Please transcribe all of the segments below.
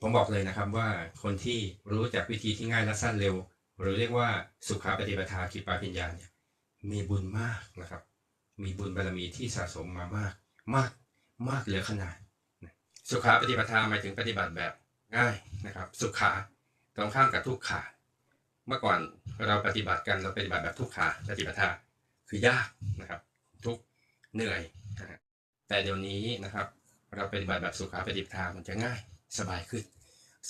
ผมบอกเลยนะครับว่าคนที่รู้จักวิธีที่ง่ายและสั้นเร็ว หรือเรียกว่าสุขาปฏิปทาคิปาปิญญาเนี่ยมีบุญมากนะครับ มีบุญบารมีที่สะสมมามาก มากมากเหลือขนาดนสุขาปฏิปทาหมายถึงปฏิบัติแบบง่ายนะครับ สุขาตรงข้ามกับทุกขา เมื่อก่อนเราปฏิบัติกันเราปฏิบัติแบบทุกขาปฏิปทาคือยากนะครับ ทุกเหนื่อย แต่เดี๋ยวนี้นะครับ เราปฏิบัติแบบสุขาปฏิปทามันจะง่าย สบายขึ้น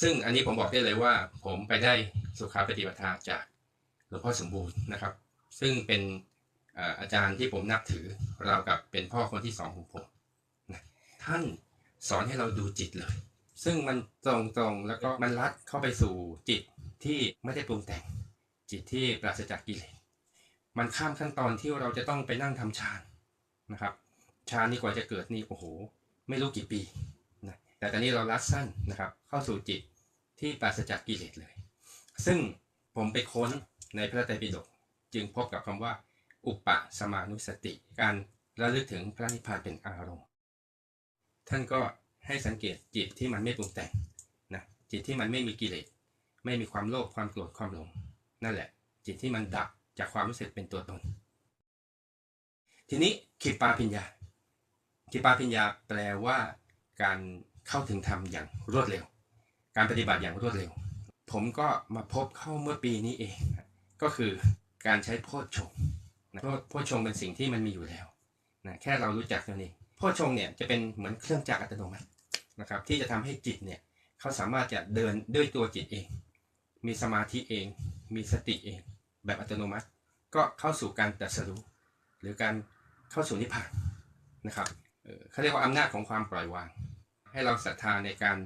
ซึ่งอันนี้ผมบอกได้เลยว่า ผมไปได้สุขาปฏิปทาจากหลวงพ่อสมบูรณ์นะครับ ซึ่งเป็นอาจารย์ที่ผมนับถือเราวกับเป็นพ่อคนที่สองของผมท่านสอนให้เราดูจิตเลย ซึ่งมันตรงๆแล้วก็มันลัดเข้าไปสู่จิตที่ไม่ได้ปรุงแต่ง จิตที่ปราศจากกิเลสมันข้ามขั้นตอนที่เราจะต้องไปนั่งทำฌานนะครับฌานนี่กว่าจะเกิดนี่โอ้โห ไม่รู้กี่ปี แต่ตอนนี้เราลัดสั้นนะครับ เข้าสู่จิตที่ปราศจากกิเลสเลย ซึ่งผมไปค้นในพระไตรปิฎกจึงพบกับคำว่า อุปสมานุสติ การระลึกถึงพระนิพพานเป็นอารมณ์ ท่านก็ให้สังเกตจิตที่มันไม่ปรุงแต่งนะจิตที่มันไม่มีกิเลสไม่มีความโลภความโกรธความหลง นั่นแหละ จิตที่มันดับจากความรู้สึกเป็นตัวตน ทีนี้ขิปาพิญญาขิปปาพิญญาแปลว่าการ เข้าถึงธรรมอย่างรวดเร็ว การปฏิบัติอย่างรวดเร็ว ผมก็มาพบเข้าเมื่อปีนี้เอง ก็คือการใช้โพชฌงนะโพชโพชฌงเป็นสิ่งที่มันมีอยู่แล้วนะแค่เรารู้จักเท่านี้โพชฌงเนี่ยจะเป็นเหมือนเครื่องจักรอัตโนมัตินะครับที่จะทำให้จิตเนี่ยเขาสามารถจะเดินด้วยตัวจิตเอง มีสมาธิเอง มีสติเอง แบบอัตโนมัติ ก็เข้าสู่การตรัสรู้หรือการเข้าสู่นิพพานนะครับเอ่อเขาเรียกว่าอำนาจของความปล่อยวาง ให้เราศรัทธาในการ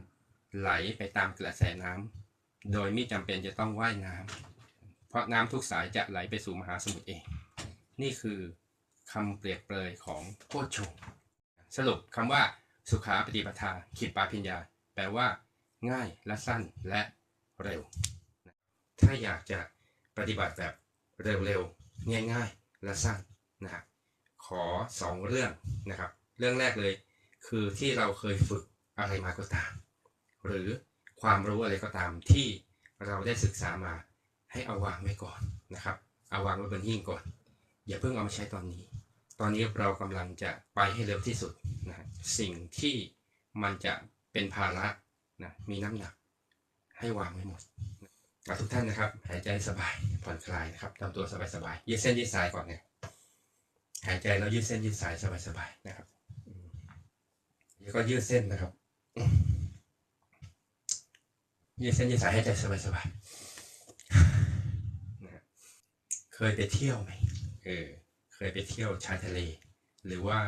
ไหลไปตามกระแสน้ำโดยไม่จำเป็นจะต้องว่ายน้ำเพราะน้ำทุกสายจะไหลไปสู่มหาสมุทรเอง นี่คือคำเปรียบเปรยของโพชฌงสรุปคำว่าสุขาปฏิปทาขิปปาพิญญา แปลว่า ง่ายและสั้นและเร็ว ถ้าอยากจะปฏิบัติแบบเร็วๆ ง่ายๆ และสั้นนะครับขอสองเรื่องนะครับ เรื่องแรกเลย คือที่เราเคยฝึก อะไรมาก็ตาม หรือความรู้อะไรก็ตามที่เราได้ศึกษามาให้เอาวางไว้ก่อนนะครับ เอาวางไว้บนหิ้งก่อน อย่าเพิ่งเอามาใช้ตอนนี้ ตอนนี้เรากำลังจะไปให้เร็วที่สุดนะสิ่งที่มันจะเป็นภาระนะมีน้ำหนัก ให้วางไว้หมดทุกท่านนะครับ หายใจสบายผ่อนคลายนะครับทำตัวสบายๆยืดเส้นยืดสายก่อนเนี่ยหายใจแล้วยืดเส้นยืดสายสบายๆนะครับแล้วก็ยืดเส้นนะครับอืม ยืดเส้นยืดสายหายใจสบายๆนะฮะเคยไปเที่ยวไหมเออ เคยไปเที่ยวชายทะเล หรือว่า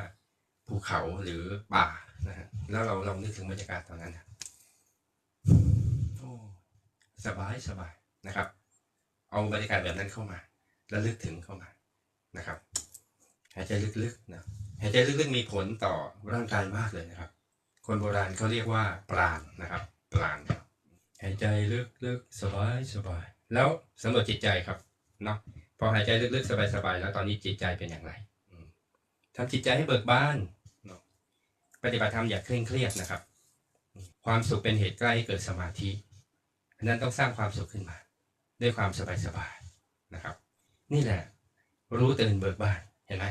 ภูเขาหรือป่านะฮะแล้วเราลองนึกถึงบรรยากาศตอนนั้นนะโอ้สบายสบายนะครับ เอาบรรยากาศแบบนั้นเข้ามา แล้วลึกถึงเข้ามานะครับหายใจลึกๆนะหายใจลึกๆมีผลต่อร่างกายมากเลยนะครับ คนโบราณเขาเรียกว่าปราณนะครับ ปราณครับ หายใจลึกๆสบายสบาย แล้วสำรวจจิตใจครับเนาะพอหายใจลึกๆสบายๆแล้วตอนนี้จิตใจเป็นอย่างไรทำจิตใจให้เบิกบานปฏิบัติธรรมอย่าเคร่งเครียดนะครับ ความสุขเป็นเหตุใกล้ให้เกิดสมาธิอันนั้นต้องสร้างความสุขขึ้นมา ด้วยความสบายๆนะครับ นี่แหละ รู้ตื่นเบิกบานเห็นไหม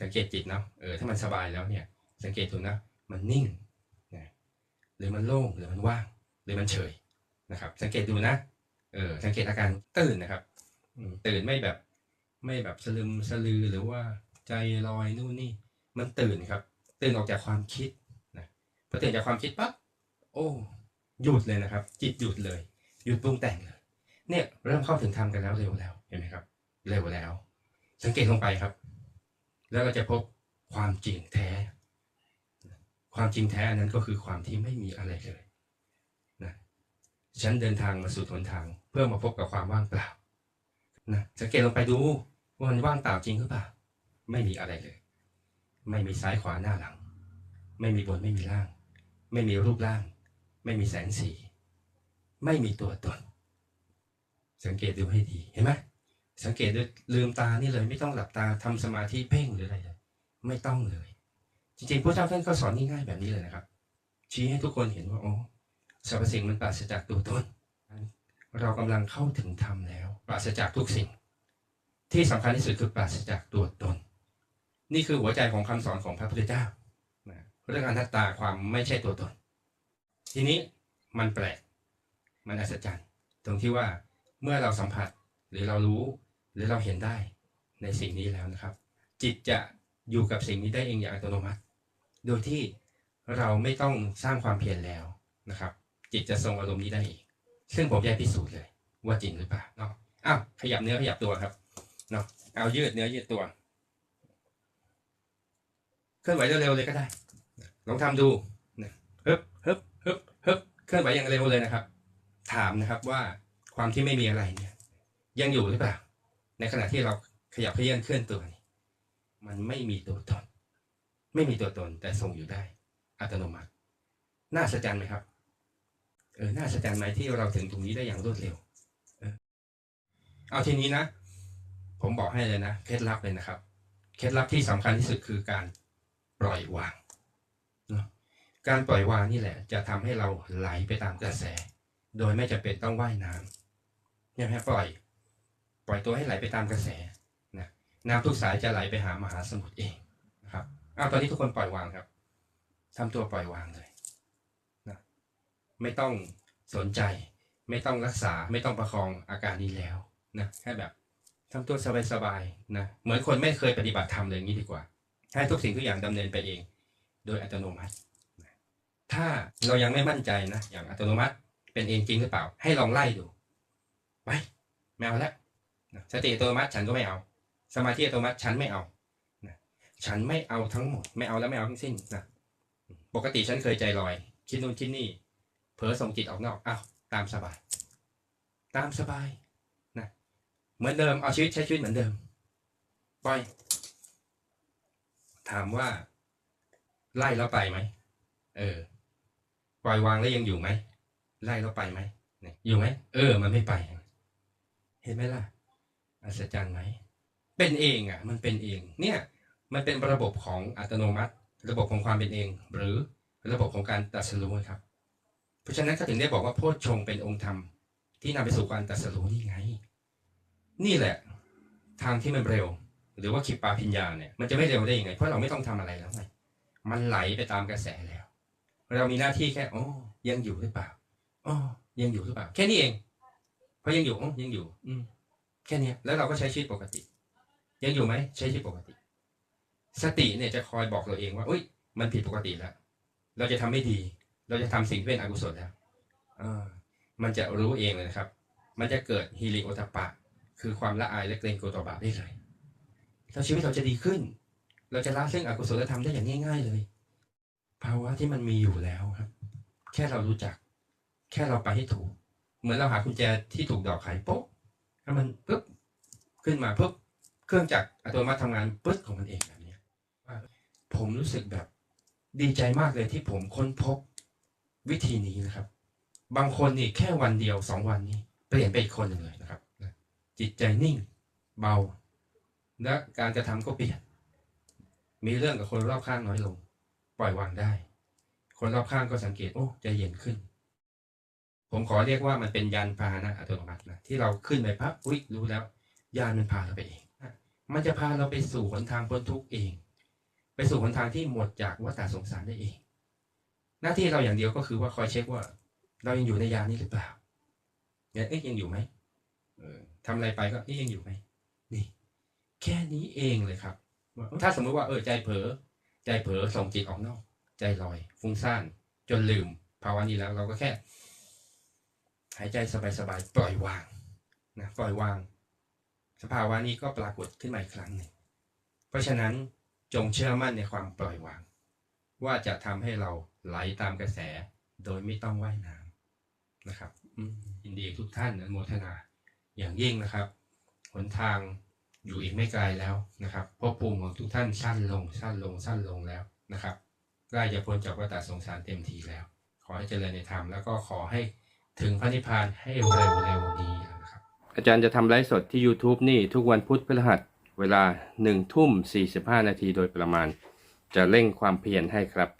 สังเกตจิตเนาะเออถ้ามันสบายแล้วเนี่ย สังเกตดูนะ มันนิ่งนะหรือมันโล่งหรือมันว่าง หรือมันเฉย นะครับ สังเกตดูนะเออสังเกตอาการตื่นนะครับตื่นไม่แบบ ไม่แบบสลึมสลือหรือว่าใจลอยนู่นนี่ มันตื่นครับ ตื่นออกจากความคิดนะพอตื่นจากความคิดปั๊บโอ้หยุดเลยนะครับ จิตหยุดเลย หยุดปรุงแต่งเลยเนี่ยเริ่มเข้าถึงธรรมกันแล้วเร็วแล้วเห็นไหมครับ เร็วแล้ว สังเกตลงไปครับ แล้วก็จะพบความจริงแท้ ความจริงแท้อันนั้นก็คือความที่ไม่มีอะไรเลย ฉันเดินทางมาสู่หนทาง เพื่อมาพบกับความว่างเปล่านะสังเกตลงไปดูว่ามันว่างเปล่าจริงหรือเปล่า ไม่มีอะไรเลย ไม่มีซ้ายขวาหน้าหลัง ไม่มีบนไม่มีล่าง ไม่มีรูปร่าง ไม่มีแสงสี ไม่มีตัวตน สังเกตดูให้ดีเห็นไหมสังเกตด้วยลืมตานี่เลยไม่ต้องหลับตาทำสมาธิเพ่งหรืออะไรเลยไม่ต้องเลย จริงๆพระเจ้าท่านก็สอนง่ายๆแบบนี้เลยนะครับ ชี้ให้ทุกคนเห็นว่าอ๋อ สรรพสิ่งมันปราศจากตัวตนเรากำลังเข้าถึงธรรมแล้ว ปราศจากทุกสิ่ง ที่สำคัญที่สุดคือปราศจากตัวตน นี่คือหัวใจของคำสอนของพระพุทธเจ้าเรื่องอนัตตาความไม่ใช่ตัวตน ทีนี้มันแปลก มันอัศจรรย์ ตรงที่ว่าเมื่อเราสัมผัสหรือเรารู้หรือเราเห็นได้ในสิ่งนี้แล้วนะครับ จิตจะอยู่กับสิ่งนี้ได้เองอย่างอัตโนมัติ โดยที่เราไม่ต้องสร้างความเพียรแล้วนะครับ จิตจะทรงอารมณ์นี้ได้เองซึ่งผมจะพิสูจน์เลย ว่าจริงหรือเปล่าเนาะอ้าวขยับเนื้อขยับตัวครับเนาะเอายืดเนื้อยืดตัวเคลื่อนไหวเร็วๆเลยก็ได้ ลองทำดูนะฮึบฮึบฮึบฮึบเคลื่อนไหวอย่างเร็วเลยนะครับ ถามนะครับว่าความที่ไม่มีอะไรเนี่ย ยังอยู่หรือเปล่า ในขณะที่เราขยับเขยื่อนเคลื่อนตัวนี่มันไม่มีตัวตน ไม่มีตัวตนแต่ทรงอยู่ได้ อัตโนมัติ น่าสะใจไหมครับ เออน่าสะใจไหมที่เราถึงตรงนี้ได้อย่างรวดเร็วเออเอาทีนี้นะ ผมบอกให้เลยนะเคล็ดลับเลยนะครับ เคล็ดลับที่สำคัญที่สุดคือการปล่อยวางการปล่อยวางนี่แหละ จะทำให้เราไหลไปตามกระแส โดยไม่จำเป็นต้องว่ายน้ำเนี่ยแค่ปล่อย ปล่อยตัวให้ไหลไปตามกระแสนะน้ำทุกสายจะไหลไปหามหาสมุทรเองนะครับอ้าวตอนนี้ทุกคนปล่อยวางครับทำตัวปล่อยวางเลย ไม่ต้องสนใจ ไม่ต้องรักษาไม่ต้องประคองอาการนี้แล้วนะแค่แบบทำตัวสบายๆนะเหมือนคนไม่เคยปฏิบัติธรรมเลยอย่างนี้ดีกว่า ให้ทุกสิ่งทุกอย่างดำเนินไปเอง โดยอัตโนมัติ ถ้าเรายังไม่มั่นใจนะอย่างอัตโนมัติเป็นเองจริงหรือเปล่า ให้ลองไล่ดูไปไม่เอาแล้วนะสติอัตโนมัติฉันก็ไม่เอา สมาธิอัตโนมัติฉันไม่เอาฉันไม่เอาทั้งหมด ไม่เอาแล้วไม่เอาทั้งสิ้นนะปกติฉันเคยใจลอย คิดนู่นคิดนี่ เผลอส่งจิตออกนอกอ้าวตามสบาย ตามสบายนะเหมือนเดิมเอาชีวิตใช้ชีวิตเหมือนเดิมปล่อยถามว่า ไล่แล้วไปไหมเออปล่อยวางแล้วยังอยู่ไหมไล่แล้วไปไหมอยู่ไหมเออ มันไม่ไป เห็นไหมล่ะอัศจรรย์ไหมเป็นเองอะ มันเป็นเอง เนี่ย มันเป็นระบบของอัตโนมัติ ระบบของความเป็นเอง หรือระบบของการตรัสรู้ครับ เพราะฉะนั้นก็ถึงได้บอกว่าโพชฌงเป็นองค์ธรรมที่นำไปสู่การตรัสรู้นี่ไง นี่แหละ ทางที่มันเร็ว หรือว่าขิปปาพิญญาเนี่ยมันจะไม่เร็วได้ยังไง เพราะเราไม่ต้องทำอะไรแล้วไงมันไหลไปตามกระแสแล้ว เรามีหน้าที่แค่อ๋อยังอยู่หรือเปล่าอ๋อยังอยู่หรือเปล่า แค่นี้เองเพราะยังอยู่อ๋อยังอยู่ อืมแค่นี้แล้วเราก็ใช้ชีวิตปกติ ยังอยู่ไหมใช้ชีวิตปกติ สติเนี่ยจะคอยบอกเราเองว่าอุ้ยมันผิดปกติแล้ว เราจะทำไม่ดี เราจะทำสิ่งที่เป็นอกุศลแล้วอ่ามันจะรู้เองเลยนะครับ มันจะเกิดฮิริโอตปปะ คือความละอายและเกรงกลัวต่อบาปได้เลยแล้วชีวิตเราจะดีขึ้น เราจะละซึ่งอกุศลธรรมได้อย่างง่าย ๆเลย ภาวะที่มันมีอยู่แล้วครับ แค่เรารู้จัก แค่เราไปให้ถูก เหมือนเราหากุญแจที่ถูกดอกไขปุ๊บถ้ามันปุ๊บขึ้นมาปุ๊บเครื่องจักรอัตโนมัติทำงานปุ๊บของมันเองแบบเนี้ยว่าผมรู้สึกแบบดีใจมากเลยที่ผมค้นพบ วิธีนี้นะครับ บางคนนี่แค่วันเดียวสองวันนี้ เปลี่ยนไปอีกคนหนึ่งเลยนะครับจิตใจนิ่งเบา และการกระทำก็เปลี่ยน มีเรื่องกับคนรอบข้างน้อยลง ปล่อยวางได้ คนรอบข้างก็สังเกตโอ้ใจเย็นขึ้น ผมขอเรียกว่ามันเป็นยานพาหนะอัตโนมัตินะที่เราขึ้นไปปั๊บอุ๊ยรู้แล้ว ยานมันพาเราไปเองมันจะพาเราไปสู่หนทางพ้นทุกข์เอง ไปสู่หนทางที่หมดจากวัฏสงสารได้เอง หน้าที่เราอย่างเดียวก็คือว่าคอยเช็คว่า เรายังอยู่ในยานี้หรือเปล่าเนี่ยเอ๊ะยังอยู่ไหมทำอะไรไปก็เอ๊ะยังอยู่ไหมนี่ แค่นี้เองเลยครับ ถ้าสมมติว่าเออใจเผลอใจเผลอส่งจิตออกนอก ใจลอย ฟุ้งซ่าน จนลืม ภาวะนี้แล้วเราก็แค่ หายใจสบายๆปล่อยวางนะปล่อยวาง สภาวะนี้ก็ปรากฏขึ้นมาอีกครั้งหนึ่งเพราะฉะนั้นจงเชื่อมั่นในความปล่อยวาง ว่าจะทำให้เรา ไหลตามกระแสโดยไม่ต้องว่ายน้ำนะครับอินดีทุกท่านอนุโมทนา อย่างยิ่งนะครับ หนทางอยู่อีกไม่ไกลแล้วนะครับภพภูมิของทุกท่านสั้นลงสั้นลงสั้นลงแล้วนะครับใกล้จะพ้นจากวัฏสงสารเต็มทีแล้ว ขอให้เจริญในธรรมแล้วก็ขอให้ถึงพระนิพพานให้เร็วๆนี้นะครับ อาจารย์จะทำไลฟ์สดที่ YouTube นี่ทุกวันพุธพฤหัสเวลา1ทุ่ม45 นาทีโดยประมาณ จะเร่งความเพียรให้ครับ